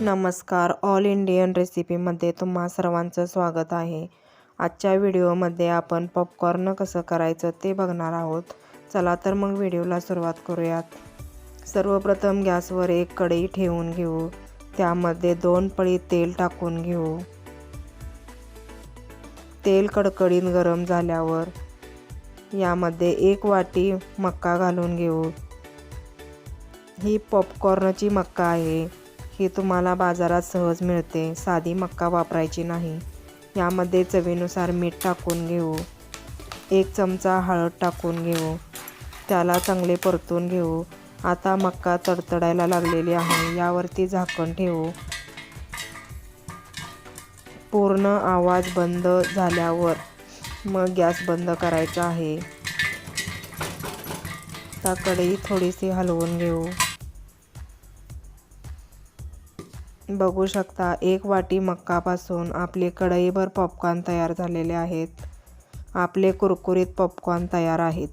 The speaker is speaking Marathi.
नमस्कार. ऑल इंडियन रेसिपीमध्ये तुम्हा सर्वांचं स्वागत आहे. आजच्या व्हिडिओमध्ये आपण पॉपकॉर्न कसं करायचं ते बघणार आहोत. चला तर मग व्हिडिओला सुरुवात करूयात. सर्वप्रथम गॅसवर एक कढई ठेवून घेऊ. त्यामध्ये दोन पळी तेल टाकून घेऊ. तेल कडकडीत गरम झाल्यावर यामध्ये एक वाटी मक्का घालून घेऊ. ही पॉपकॉर्नची मक्का आहे. ही तुम्हाला बाजारात सहज मिळते. साधी मक्का वापरायची नाही. यामध्ये चवीनुसार मीठ टाकून घेऊ. एक चमचा हळद टाकून घेऊ. त्याला चांगले परतून घेऊ. आता मक्का तडतडायला लागलेली आहे. यावरती झाकण ठेवू. पूर्ण आवाज बंद झाल्यावर मग गॅस बंद करायचा आहे. त्या कढई थोडीशी हलवून घेऊ. बघू शकता एक वाटी मक्कापासून आपले कढईभर पॉपकॉर्न तयार झालेले आहेत. आपले कुरकुरीत पॉपकॉर्न तयार आहेत.